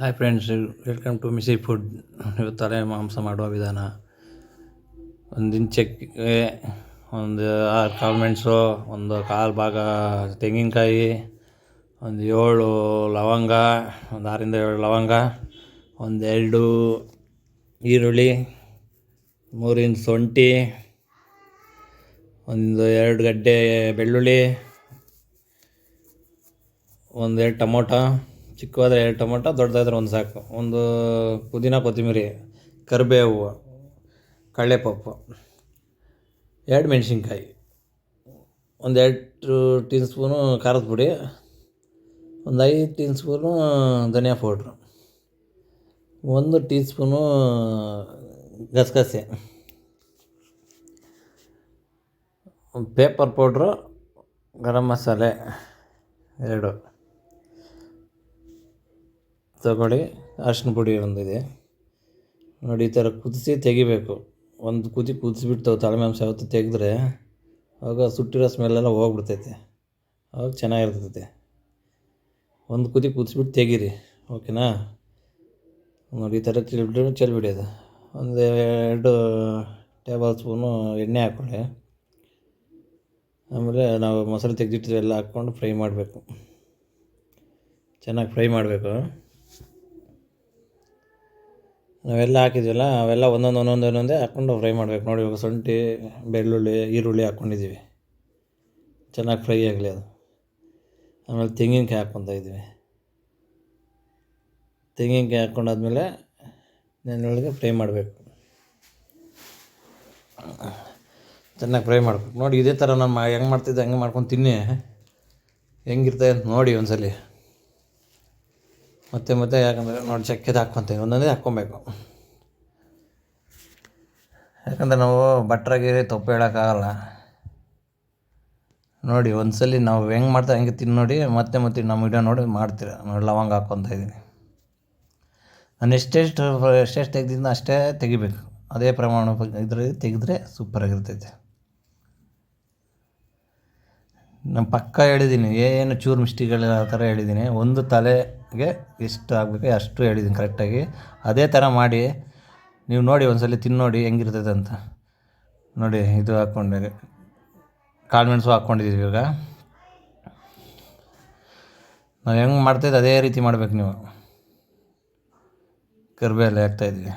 Hi friends welcome to missy food ತಲೆ ಮಾಂಸ ಮಾಡುವ ವಿಧಾನ. ಒಂದು ಇಂಚಕ್ಕೆ ಒಂದು ಆರು ಕಾಳು ಮೆಣಸು, ಒಂದು ಕಾಲು ಭಾಗ ತೆಂಗಿನಕಾಯಿ, ಒಂದು ಏಳು ಲವಂಗ, ಒಂದು ಆರಿಂದ ಏಳು ಲವಂಗ, ಒಂದು ಎರಡು ಈರುಳ್ಳಿ ಮೂರು ಇಂಚ್ ಶುಂಠಿ, ಒಂದು ಎರಡು ಗಡ್ಡೆ ಬೆಳ್ಳುಳ್ಳಿ, ಒಂದು ಎರಡು ಟೊಮೊಟೊ. ಚಿಕ್ಕವಾದ್ರೆ ಎರಡು ಟೊಮೊಟೊ, ದೊಡ್ಡದಾದ್ರೆ ಒಂದು ಸಾಕು. ಒಂದು ಪುದೀನ, ಕೊತ್ತಂಬರಿ, ಕರಿಬೇವು ಕಡಲೆಪಪ್ಪು ಎರಡು ಮೆಣಸಿನ್ಕಾಯಿ, ಒಂದು ಎರಡು ಟೀನ್ ಸ್ಪೂನು ಖಾರದ ಪುಡಿ, ಒಂದು ಐದು ಟೀನ್ ಸ್ಪೂನು ಧನಿಯಾ ಪೌಡ್ರು, ಒಂದು ಟೀ ಸ್ಪೂನು ಗಸಗಸೆ, ಪೇಪರ್ ಪೌಡ್ರು, ಗರಂ ಮಸಾಲೆ, ಎರಡು. ತಗೊಳ್ಳಿ, ಅರ್ಶಿನ ಪುಡಿ ಒಂದಿದೆ. ನೋಡಿ, ಈ ಥರ ಕುದಿಸಿ ತೆಗಿಬೇಕು. ಒಂದು ಕುದಿ ಕುದಿಸ್ಬಿಟ್ಟು ತಲೆ ಮಾಂಸ ಯಾವತ್ತು ತೆಗೆದ್ರೆ ಆವಾಗ ಸುಟ್ಟಿರೋ ಸ್ಮೆಲ್ಲೆಲ್ಲ ಹೋಗ್ಬಿಡ್ತೈತೆ. ಆವಾಗ ಚೆನ್ನಾಗಿರ್ತೈತೆ. ಒಂದು ಕುದಿ ಕುದಿಸ್ಬಿಟ್ಟು ತೆಗೀರಿ, ಓಕೆನಾ? ನೋಡಿ, ಈ ಥರ ಚೆಲ್ಬಿಟ್ಟು ಚೆಲ್ಬಿಡಿ ಅದು ಒಂದು ಎರಡು ಟೇಬಲ್ ಸ್ಪೂನು ಎಣ್ಣೆ ಹಾಕ್ಕೊಳ್ಳಿ. ಆಮೇಲೆ ನಾವು ಮೊಸರು ತೆಗೆದಿಟ್ಟಿದ್ರೆ ಎಲ್ಲ ಹಾಕ್ಕೊಂಡು ಫ್ರೈ ಮಾಡಬೇಕು. ಚೆನ್ನಾಗಿ ಫ್ರೈ ಮಾಡಬೇಕು. ನಾವೆಲ್ಲ ಹಾಕಿದ್ವಲ್ಲ, ಅವೆಲ್ಲ ಒಂದೊಂದು ಒಂದೊಂದು ಒಂದೊಂದೇ ಹಾಕ್ಕೊಂಡು ಫ್ರೈ ಮಾಡಬೇಕು. ನೋಡಿ, ಇವಾಗ ಶುಂಠಿ, ಬೆಳ್ಳುಳ್ಳಿ, ಈರುಳ್ಳಿ ಹಾಕ್ಕೊಂಡಿದ್ದೀವಿ ಚೆನ್ನಾಗಿ ಫ್ರೈ ಆಗಲಿ ಅದು. ಆಮೇಲೆ ತೆಂಗಿನಕಾಯಿ ಹಾಕ್ಕೊತಾ ಇದ್ದೀವಿ. ತೆಂಗಿನಕಾಯಿ ಹಾಕ್ಕೊಂಡಾದ್ಮೇಲೆ ನೆನೊಳಗೆ ಫ್ರೈ ಮಾಡಬೇಕು. ಚೆನ್ನಾಗಿ ಫ್ರೈ ಮಾಡ್ಬೇಕು. ನೋಡಿ, ಇದೇ ಥರ ನಮ್ಮ ಹೆಂಗೆ ಮಾಡ್ತಿದ್ದೆ, ಹಂಗೆ ಮಾಡ್ಕೊಂಡು ತಿನ್ನಿ. ಹೆಂಗಿರ್ತದೆ ಅಂತ ನೋಡಿ ಒಂದ್ಸಲಿ. ಮತ್ತೆ ಮತ್ತೆ ಯಾಕಂದರೆ ನೋಡಿ ಚಕ್ಕೆದು ಹಾಕ್ಕೊತೀವಿ ಒಂದೊಂದೇ ಹಾಕ್ಕೊಬೇಕು. ಯಾಕಂದರೆ ನಾವು ಭಟ್ರಾಗಿರಿ ತಪ್ಪು ಹೇಳೋಕ್ಕಾಗಲ್ಲ. ನೋಡಿ, ಒಂದ್ಸಲಿ ನಾವು ಹೆಂಗೆ ಮಾಡ್ತಾ ಹೆಂಗೆ ತಿನ್ನು ನೋಡಿ, ಮತ್ತೆ ಮತ್ತೆ ನಮ್ಮ ವಿಡಿಯೋ ನೋಡಿ ಮಾಡ್ತೀರ. ನೋಡಿ, ಲವಂಗ ಹಾಕ್ಕೊತ ಇದ್ದೀನಿ ನಾನು ಎಷ್ಟೆಷ್ಟು ಎಷ್ಟೆಷ್ಟು ತೆಗ್ದಿದ್ದ ಅಷ್ಟೇ ತೆಗಿಬೇಕು. ಅದೇ ಪ್ರಮಾಣ ಇದ್ರಲ್ಲಿ ತೆಗೆದ್ರೆ ಸೂಪರಾಗಿರ್ತೈತೆ ನಾನು ಪಕ್ಕ ಹೇಳಿದ್ದೀನಿ ಏನು ಚೂರು ಮಿಸ್ಟಿಗಳ ಆ ಥರ ಹೇಳಿದ್ದೀನಿ ಒಂದು ತಲೆಗೆ ಎಷ್ಟು ಆಗಬೇಕು, ಅಷ್ಟು ಹೇಳಿದ್ದೀನಿ ಕರೆಕ್ಟಾಗಿ ಅದೇ ಥರ ಮಾಡಿ, ನೀವು ನೋಡಿ ಒಂದು ಸಲ ತಿನ್ನೋಡಿ ಹೆಂಗಿರ್ತದೆ ಅಂತ. ನೋಡಿ, ಇದು ಹಾಕ್ಕೊಂಡೆ ಕಾಳುಮೆಣಸು ಹಾಕ್ಕೊಂಡಿದ್ದೀವಿ ಇವಾಗ. ನಾವು ಹೆಂಗೆ ಮಾಡ್ತಾಯಿದ್ದು ಅದೇ ರೀತಿ ಮಾಡ್ಬೇಕು ನೀವು. ಕರಿಬೇಲೆ ಹಾಕ್ತಾಯಿದ್ವಿ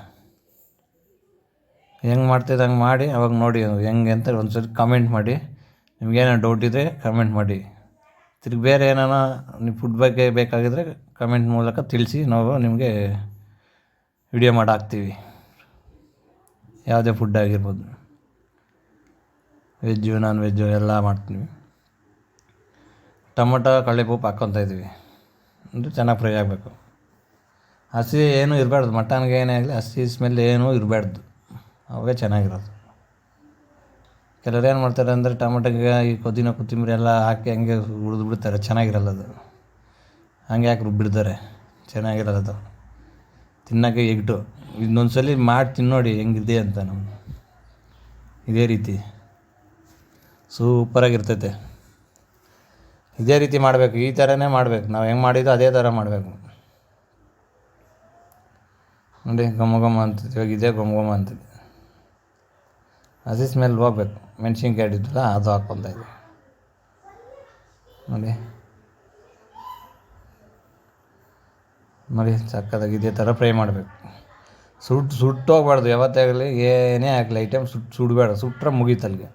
ಹೆಂಗೆ ಮಾಡ್ತಾಯಿದ್ದು ಹಂಗೆ ಮಾಡಿ, ಅವಾಗ ನೋಡಿ, ಹೆಂಗೆ ಅಂತ ಒಂದು ಸಲ ಕಮೆಂಟ್ ಮಾಡಿ. ನಿಮ್ಗೇನೋ ಡೌಟ್ ಇದ್ದರೆ ಕಮೆಂಟ್ ಮಾಡಿ. ತಿರ್ಗಿ ಬೇರೆ ಏನಾರ ನೀವು ಫುಡ್ ಬಗ್ಗೆ ಬೇಕಾಗಿದ್ದರೆ ಕಮೆಂಟ್ ಮೂಲಕ ತಿಳಿಸಿ ನಾವು ನಿಮಗೆ ವಿಡಿಯೋ ಮಾಡಿ ಹಾಕ್ತೀವಿ. ಯಾವುದೇ ಫುಡ್ ಆಗಿರ್ಬೋದು. ವೆಜ್ಜು ನಾನ್ ವೆಜ್ಜು ಎಲ್ಲ ಮಾಡ್ತೀವಿ. ಟೊಮೊಟೊ ಕಡಲೆಪಪ್ಪು ಹಾಕ್ಕೊತ ಇದ್ದೀವಿ. ಅಂದರೆ ಚೆನ್ನಾಗಿ ಫ್ರೈ ಆಗಬೇಕು. ಹಸಿ ಏನೂ ಇರಬಾರ್ದು. ಮಟನ್ಗೆ ಏನೇ ಆಗಲಿ ಹಸಿ ಸ್ಮೆಲ್ ಏನೂ ಇರಬಾರ್ದು. ಅವೇ ಚೆನ್ನಾಗಿರೋದು. ಕೆಲವ್ರು ಏನು ಮಾಡ್ತಾರೆ ಅಂದರೆ ಟೊಮೆಟೊಗೆ ಈ ಪುದೀನ ಕೊತ್ತಿಂಬರಿ ಎಲ್ಲ ಹಾಕಿ ಹಂಗೆ ಉಳಿದು ಬಿಡ್ತಾರೆ. ಚೆನ್ನಾಗಿರಲ್ಲ ಅದು. ಹಂಗೆ ಯಾಕೆ ರುಬ್ಬಿಡ್ತಾರೆ ಚೆನ್ನಾಗಿರಲ್ಲ ಅದು. ತಿನ್ನೋಕೆ ಎಗ್ಟು ಇನ್ನೊಂದು ಸಲ ಮಾಡಿ ತಿನ್ನೋಡಿ ಹೆಂಗಿದೆ ಅಂತ ನಮ್ಮ ಇದೇ ರೀತಿ. ಸೂಪರಾಗಿರ್ತೈತೆ ಇದೇ ರೀತಿ ಮಾಡಬೇಕು. ಈ ಥರನೇ ಮಾಡಬೇಕು. ನಾವು ಹೆಂಗೆ ಮಾಡಿದ್ದು ಅದೇ ಥರ ಮಾಡಬೇಕು. ನೋಡಿ, ಘಮ ಘಮ ಅಂತ ಇವಾಗ ಇದೇ ಘಮ ಘಮ ಹಸಿ ಸ್ಮೆಲ್ ಹೋಗ್ಬೇಕು. ಮೆಣ್ಸಿನ್ಕಾಯಿ ಇಟ್ಟಿದ್ದಲ್ಲ ಅದು ಹಾಕ್ಕೊತಾ ಇದ್ದೀವಿ ನೋಡಿ. ನೋಡಿ, ಸಕ್ಕತ್ತಾಗಿ ಇದೇ ಥರ ಫ್ರೈ ಮಾಡಬೇಕು. ಸುಟ್ಟು ಸುಟ್ಟೋಗ್ಬಾರ್ದು ಯಾವತ್ತೇ ಆಗಲಿ, ಏನೇ ಆಗಲಿ, ಐಟಮ್ ಸುಟ್ಟು ಸುಡಬೇಡ. ಸುಟ್ಟರೆ ಮುಗೀತಲ್ಲಿಗೆ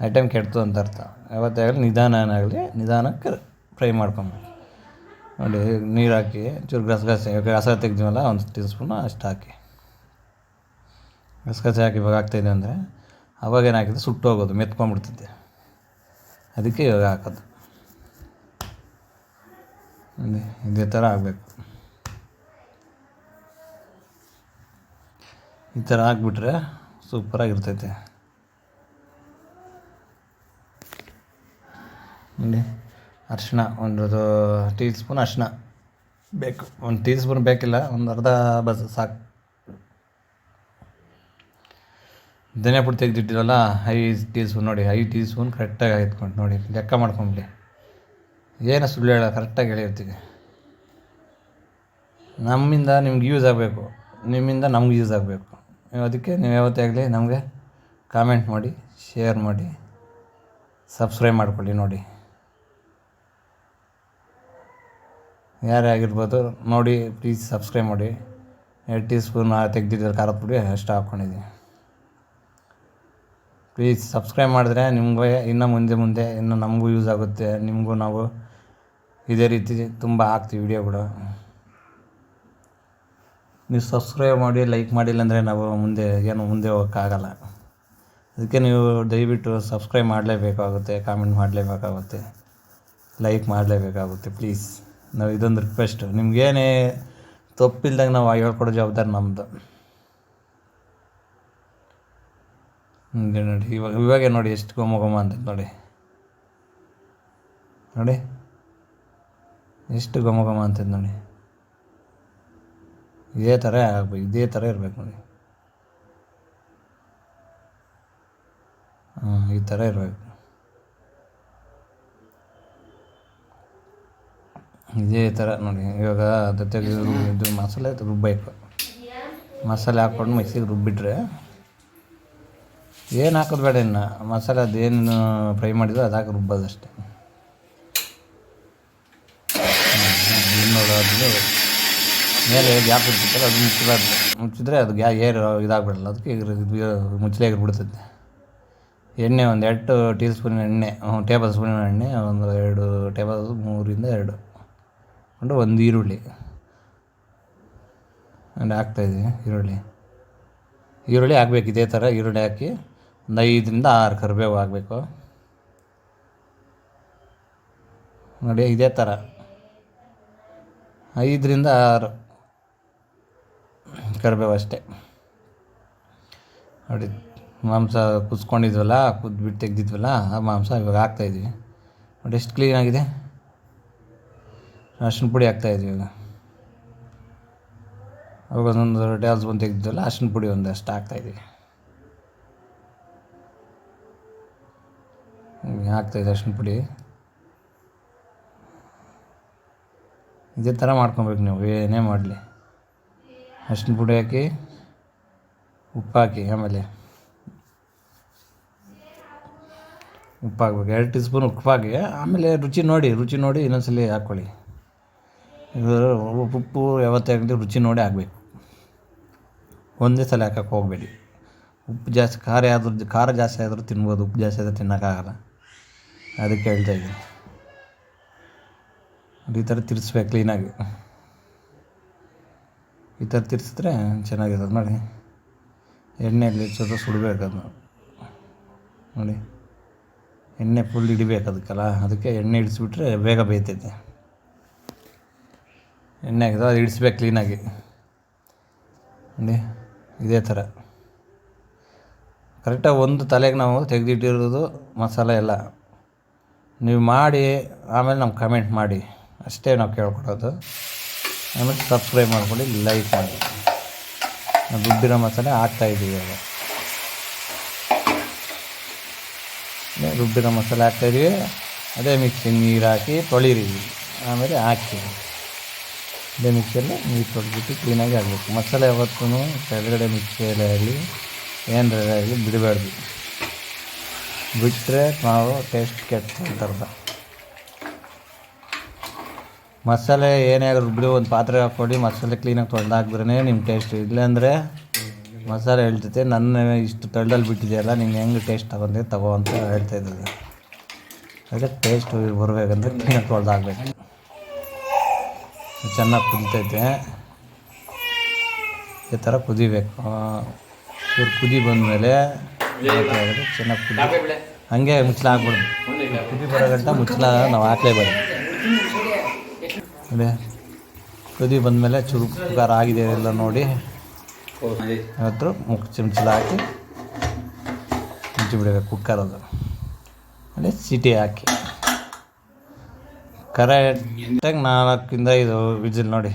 ಐಟಮ್ ಕೆಡ್ತು ಅಂತ ಅರ್ಥ. ಯಾವತ್ತೇ ಆಗಲಿ ನಿಧಾನ ನಿಧಾನಕ್ಕೆ ಫ್ರೈ ಮಾಡ್ಕೊಬೇಕು. ನೋಡಿ, ನೀರು ಹಾಕಿ, ಚೂರು ಗಸಗಸೆ, ಗಸ ತೆಗ್ದೀವಲ್ಲ, ಒಂದು ಟೀ ಸ್ಪೂನು ಅಷ್ಟು ಹಾಕಿ. ಗಸಗಸೆ ಹಾಕಿ ಇವಾಗ ಹಾಕ್ತಾಯಿದ್ದೆ ಅಂದರೆ ಅವಾಗ ಏನಾಗಿದೆ? ಸುಟ್ಟು ಹೋಗೋದು ಮೆತ್ಕೊಂಬಿಡ್ತಿದ್ದೆ ಅದಕ್ಕೆ ಇವಾಗ ಹಾಕೋದು. ಇದೇ ಥರ ಆಗಬೇಕು. ಈ ಥರ ಹಾಕ್ಬಿಟ್ರೆ ಸೂಪರಾಗಿರ್ತೈತೆ ನೋಡಿ, ಅರಿಶಿಣ, ಒಂದು ಟೀ ಸ್ಪೂನ್ ಅರಿಶಿಣ. ಬೇಕು, ಒಂದು ಟೀ ಸ್ಪೂನ್ ಬೇಕಿಲ್ಲ, ಒಂದು ಅರ್ಧ ಬಸ್ ಸಾಕು. ಧನಿಯಾ ಪುಡಿ ತೆಗೆದಿಟ್ಟಿರಲ್ಲ ಐ ಟೀ ಸ್ಪೂನ್ ನೋಡಿ ಐ ಟೀ ಸ್ಪೂನ್ ಕರೆಕ್ಟಾಗಿ ಆಯ್ತ್ಕೊಂಡು ನೋಡಿ, ಲೆಕ್ಕ ಮಾಡ್ಕೊಂಬಿಡಿ ಏನು ಸುಳ್ಳು ಹೇಳ ಕರೆಕ್ಟಾಗಿ ಹೇಳಿರ್ತೀವಿ. ನಮ್ಮಿಂದ ನಿಮ್ಗೆ ಯೂಸ್ ಆಗಬೇಕು. ನಿಮ್ಮಿಂದ ನಮ್ಗೆ ಯೂಸ್ ಆಗಬೇಕು. ಅದಕ್ಕೆ ನೀವು ಯಾವತ್ತೇ ಆಗಲಿ ನಮಗೆ ಕಾಮೆಂಟ್ ಮಾಡಿ ಶೇರ್ ಮಾಡಿ ಸಬ್ಸ್ಕ್ರೈಬ್ ಮಾಡಿಕೊಳ್ಳಿ ನೋಡಿ. ಯಾರೇ ಆಗಿರ್ಬೋದು, ನೋಡಿ ಪ್ಲೀಸ್ ಸಬ್ಸ್ಕ್ರೈಬ್ ಮಾಡಿ. ಎರಡು ಟೀ ಸ್ಪೂನ್ ತೆಗೆದಿದ್ದಾರೆ ಖಾರದ ಪುಡಿ ಅಷ್ಟು ಹಾಕ್ಕೊಂಡಿದ್ದೀನಿ. ಪ್ಲೀಸ್ ಸಬ್ಸ್ಕ್ರೈಬ್ ಮಾಡಿದ್ರೆ ನಿಮಗೆ ಇನ್ನು ಮುಂದೆ ಮುಂದೆ ಇನ್ನು ನಮಗೂ ಯೂಸ್ ಆಗುತ್ತೆ. ನಿಮಗೂ ನಾವು ಇದೇ ರೀತಿ ತುಂಬ ಹಾಕ್ತೀವಿ ವಿಡಿಯೋಗಳು ನೀವು ಸಬ್ಸ್ಕ್ರೈಬ್ ಮಾಡಿ ಲೈಕ್ ಮಾಡಿಲ್ಲ ಅಂದರೆ ನಾವು ಮುಂದೆ ಏನು ಮುಂದೆ ಹೋಗೋಕ್ಕಾಗಲ್ಲ. ಅದಕ್ಕೆ ನೀವು ದಯವಿಟ್ಟು ಸಬ್ಸ್ಕ್ರೈಬ್ ಮಾಡಲೇಬೇಕಾಗುತ್ತೆ ಕಾಮೆಂಟ್ ಮಾಡಲೇಬೇಕಾಗುತ್ತೆ ಲೈಕ್ ಮಾಡಲೇಬೇಕಾಗುತ್ತೆ ಪ್ಲೀಸ್ ನಾವು ಇದೊಂದು ರಿಕ್ವೆಸ್ಟು ನಿಮಗೇನೇ ತಪ್ಪಿಲ್ದಂಗೆ ನಾವು ಹೇಳ್ಕೊಡೋ ಜವಾಬ್ದಾರಿ ನಮ್ಮದು ಹಿಂಗೆ ನೋಡಿ. ಇವಾಗ ಇವಾಗೆ ನೋಡಿ ಎಷ್ಟು ಗೊಮ್ಮ ಗೊಮ್ಮ ಅಂತ ನೋಡಿ. ನೋಡಿ. ಎಷ್ಟು ಗೊಮ್ಮ ಗೊಮ್ಮ ಅಂತ ನೋಡಿ. ಇದೇ ಥರ ಆಗ್ಬೇಕು. ಇದೇ ಥರ ಇರ್ಬೇಕು ನೋಡಿ. ಹ್ಞೂ ಈ ಥರ ಇರಬೇಕು. ಇದೇ ಥರ ನೋಡಿ. ಇವಾಗ ಜೊತೆಗೆ ಇದು ಮಸಾಲೆ ರುಬ್ಬಬೇಕು ಮಸಾಲೆ ಹಾಕ್ಕೊಂಡು ಮಿಕ್ಸಿಗೆ ರುಬ್ಬಿಟ್ರೆ ಏನು ಹಾಕೋದು ಬೇಡ ಇನ್ನು. ಮಸಾಲೆ ಅದೇನು ಫ್ರೈ ಮಾಡಿದ್ರು ಅದು ಹಾಕಿ ರುಬ್ಬೋದು ಅಷ್ಟೇ. ನೋಡೋದು ಮೇಲೆ ಗ್ಯಾಪ್ ಇರ್ತಿತ್ತಲ್ಲ ಅದು ಮುಚ್ಚಬಾರ್ದು. ಮುಚ್ಚಿದ್ರೆ ಅದು ಗ್ಯಾ ಏರ್ ಇದಾಗ್ಬಿಡಲ್ಲ, ಅದಕ್ಕೆ ಈಗ ಮುಚ್ಚಲೇ ಆಗಿರ್ಬಿಡ್ತೈತೆ ಎಣ್ಣೆ ಒಂದು ಎರಡು ಟೀ ಸ್ಪೂನ್ ಎಣ್ಣೆ ಟೇಬಲ್ ಸ್ಪೂನ್ ಎಣ್ಣೆ, ಒಂದು ಎರಡು ಟೇಬಲ್ ಮೂರಿಂದ ಎರಡು. ಅಂದರೆ ಒಂದು ಈರುಳ್ಳಿ. ಹಾಕ್ತಾಯಿದ್ದೀನಿ ಈರುಳ್ಳಿ. ಈರುಳ್ಳಿ ಹಾಕ್ಬೇಕು, ಇದೇ ಥರ ಈರುಳ್ಳಿ ಹಾಕಿ. ಒಂದು ಐದರಿಂದ ಆರು ಕರಿಬೇವು ಆಗಬೇಕು. ನೋಡಿ, ಇದೇ ಥರ ಐದರಿಂದ ಆರು ಕರಿಬೇವು ಅಷ್ಟೇ. ನೋಡಿ, ಮಾಂಸ ಕುದ್ಕೊಂಡಿದ್ವಲ್ಲ ಕುದ್ಬಿಟ್ಟು ತೆಗ್ದಿದ್ವಲ್ಲ, ಆ ಮಾಂಸ ಇವಾಗ ಹಾಕ್ತಾಯಿದ್ವಿ ನೋಡಿ, ಎಷ್ಟು ಕ್ಲೀನಾಗಿದೆ ಅರ್ಶಿನ ಪುಡಿ ಹಾಕ್ತಾಯಿದ್ವಿ ಇವಾಗ. ಅವಾಗ ಒಂದೊಂದು ಡ್ಯಾಲ್ಸ್ ಬಂದು ತೆಗೆದಿದ್ವಲ್ಲ ಅರ್ಶಿನ ಪುಡಿ ಒಂದಷ್ಟು ಹಾಕ್ತಾಯಿದ್ವಿ ಹಾಕ್ತಾಯಿದ್ದೆ ಅರ್ಶಿನ ಪುಡಿ. ಇದೇ ಥರ ಮಾಡ್ಕೊಬೇಕು ನೀವು, ಏನೇ ಮಾಡಲಿ. ಅರ್ಶಿನ ಪುಡಿ ಹಾಕಿ, ಉಪ್ಪು ಹಾಕಿ, ಆಮೇಲೆ ಉಪ್ಪು ಹಾಕ್ಬೇಕು. ಎರಡು ಟೀ ಸ್ಪೂನ್ ಉಪ್ಪು ಹಾಕಿ, ಆಮೇಲೆ ರುಚಿ ನೋಡಿ ರುಚಿ ನೋಡಿ ಇನ್ನೊಂದ್ಸಲ ಹಾಕ್ಕೊಳ್ಳಿ. ಇದು ಉಪ್ಪು ಯಾವತ್ತೇ ಆಗಲಿ ರುಚಿ ನೋಡಿ ಹಾಕ್ಬೇಕು. ಒಂದೇ ಸಲ ಹಾಕಕ್ಕೆ ಹೋಗಬೇಡಿ. ಉಪ್ಪು ಜಾಸ್ತಿ ಖಾರ ಆದ್ರೂ, ಖಾರ ಜಾಸ್ತಿ ಆದರೂ ತಿನ್ಬೋದು, ಉಪ್ಪು ಜಾಸ್ತಿ ಆದರೂ ತಿನ್ನೋಕ್ಕಾಗಲ್ಲ. ಅದಕ್ಕೆ ಹೇಳ್ತಾ ಇದ್ದೀನಿ. ಈ ಥರ ತಿರ್ಸ್ಬೇಕು, ಕ್ಲೀನಾಗಿ. ಈ ಥರ ತಿರ್ಸಿದ್ರೆ ಚೆನ್ನಾಗಿರೋದು ನೋಡಿ, ಎಣ್ಣೆಯಲ್ಲಿ ಚೂರು ಸುಡಬೇಕು ಅದು ನೋಡಿ, ಎಣ್ಣೆ ಫುಲ್ ಹಿಡಿಬೇಕು ಅದಕ್ಕಲ್ಲ. ಅದಕ್ಕೆ ಎಣ್ಣೆ ಹಿಡಿಸ್ಬಿಟ್ರೆ ಬೇಗ ಬೇಯ್ತೈತೆ. ಎಣ್ಣೆ ಹಾಕಿದ್ರೆ ಅದು ಇಡಿಸ್ಬೇಕು ಕ್ಲೀನಾಗಿ. ನೋಡಿ, ಇದೇ ಥರ. ಕರೆಕ್ಟಾಗಿ ಒಂದು ತಲೆಗೆ ನಾವು ತೆಗೆದಿಟ್ಟಿರೋದು ಮಸಾಲೆ ಎಲ್ಲ. ನೀವು ಮಾಡಿ, ಆಮೇಲೆ ನಮ್ಗೆ ಕಮೆಂಟ್ ಮಾಡಿ. ಅಷ್ಟೇ ನಾವು ಕೇಳ್ಕೊಡೋದು. ಆಮೇಲೆ ಸಬ್ಸ್ಕ್ರೈಬ್ ಮಾಡ್ಕೊಳ್ಳಿ ಲೈಕ್ ಮಾಡಿ. ನಾವು ದುಡ್ಡಿರೋ ಮಸಾಲೆ ಹಾಕ್ತಾಯಿದ್ದೀವಿ ಇವಾಗ ರುಬ್ಬಿರೋ ಮಸಾಲೆ ಹಾಕ್ತಾಯಿದ್ದೀವಿ ಅದೇ ಮಿಕ್ಸಿ ನೀರು ಹಾಕಿ ತೊಳಿರಿ. ಆಮೇಲೆ ಹಾಕಿ. ಅದೇ ಮಿಕ್ಸಿಯಲ್ಲಿ ನೀರು ತೊಳೆದ್ಬಿಟ್ಟು ಕ್ಲೀನಾಗಿ ಆಗಬೇಕು ಮಸಾಲೆ ಯಾವತ್ತೂ ಕೆಳಗಡೆ ಮಿಕ್ಸಿಯಲ್ಲೇ ಆಗಲಿ ಏನಾರ ಆಗಲಿ ಬಿಡಬಾರ್ದು. ಬಿಟ್ಟರೆ ನಾವು ಟೇಸ್ಟ್ ಕೆಟ್ಟ ಮಸಾಲೆ ಏನೇ ರುಬ್ಬಿ ಒಂದು ಪಾತ್ರೆ ಹಾಕ್ಕೊಡಿ, ಮಸಾಲೆ ಕ್ಲೀನಾಗಿ ತೊಳೆದು ಹಾಕಿದ್ರೇ ನಿಮ್ಮ ಟೇಸ್ಟ್ ಇಲ್ಲಾಂದರೆ ಮಸಾಲೆ ಹೇಳ್ತೈತೆ ನನ್ನ ಇಷ್ಟು ತಳ್ಳಲ್ಲಿ ಬಿಟ್ಟಿದೆಯಲ್ಲ, ನಿಂಗೆ ಹೆಂಗೆ ಟೇಸ್ಟ್ ತಗೊಂಡೆ ತಗೋ ಅಂತ ಹೇಳ್ತಾ ಇದ್ದೆ ಅದಕ್ಕೆ ಟೇಸ್ಟ್ ಬರಬೇಕಂದ್ರೆ ಕ್ಲೀನಾಗಿ ತೊಳೆದು ಹಾಕ್ಬೇಕು. ಚೆನ್ನಾಗಿ ಕುದಿತೈತೆ. ಈ ಥರ ಕುದಿಬೇಕು. ಇವ್ರು ಕುದಿ ಬಂದಮೇಲೆ ಚೆನ್ನಾಗಿ ಕುದಿ ಹಂಗೆ ಮುಚ್ಚಲ ಕುದಿ ಬರೋ ಗಂಟ ಮುಚ್ಚಲ ನಾವು ಹಾಕ್ಲೇಬೇಡ. ಅದೇ ಕುದಿ ಬಂದಮೇಲೆ ಚೂರು ಖಾರ ಆಗಿದೆ ಎಲ್ಲ ನೋಡಿ. ಹತ್ರ ಮುಚ್ಚಿ ಮುಚ್ಚಲ ಹಾಕಿ ಮುಚ್ಚಿಬಿಡಬೇಕು ಅದು ಅದೇ ಸಿಟಿ ಹಾಕಿ. ಕರೆಕ್ಟಾಗಿ ನಾಲ್ಕಿಂದ ಇದು ವಿಜಿಲ್ ನೋಡಿ.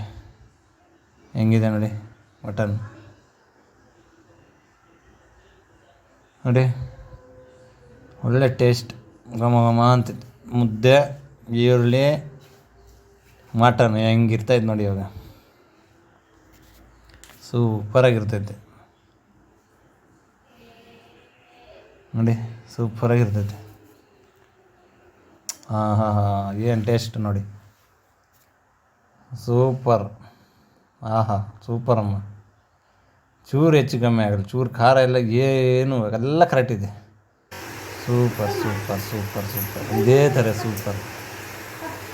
ಹೆಂಗಿದೆ ನೋಡಿ ಮಟನ್. ನೋಡಿ. ಒಳ್ಳೆ ಟೇಸ್ಟ್ ಘಮ ಘಮ ಅಂತ ಮುದ್ದೆ, ಈರುಳ್ಳಿ ಮಟನ್ ಹೆಂಗಿರ್ತೈತೆ ನೋಡಿ ಇವಾಗ. ಸೂಪರಾಗಿರ್ತೈತೆ ನೋಡಿ ಸೂಪರಾಗಿರ್ತೈತೆ ಹಾಂ ಹಾಂ ಹಾಂ, ಏನು ಟೇಸ್ಟ್ ನೋಡಿ. ಸೂಪರ್ ಆಹಾ ಸೂಪರ್ ಅಮ್ಮ. ಚೂರು ಹೆಚ್ಚು ಕಮ್ಮಿ ಆಗಲ್ಲ ಚೂರು ಖಾರ ಎಲ್ಲ ಏನು ಎಲ್ಲ ಕರೆಕ್ಟ್ ಇದೆ. ಸೂಪರ್ ಸೂಪರ್ ಸೂಪರ್ ಸೂಪರ್ ಇದೇ ಥರ ಸೂಪರ್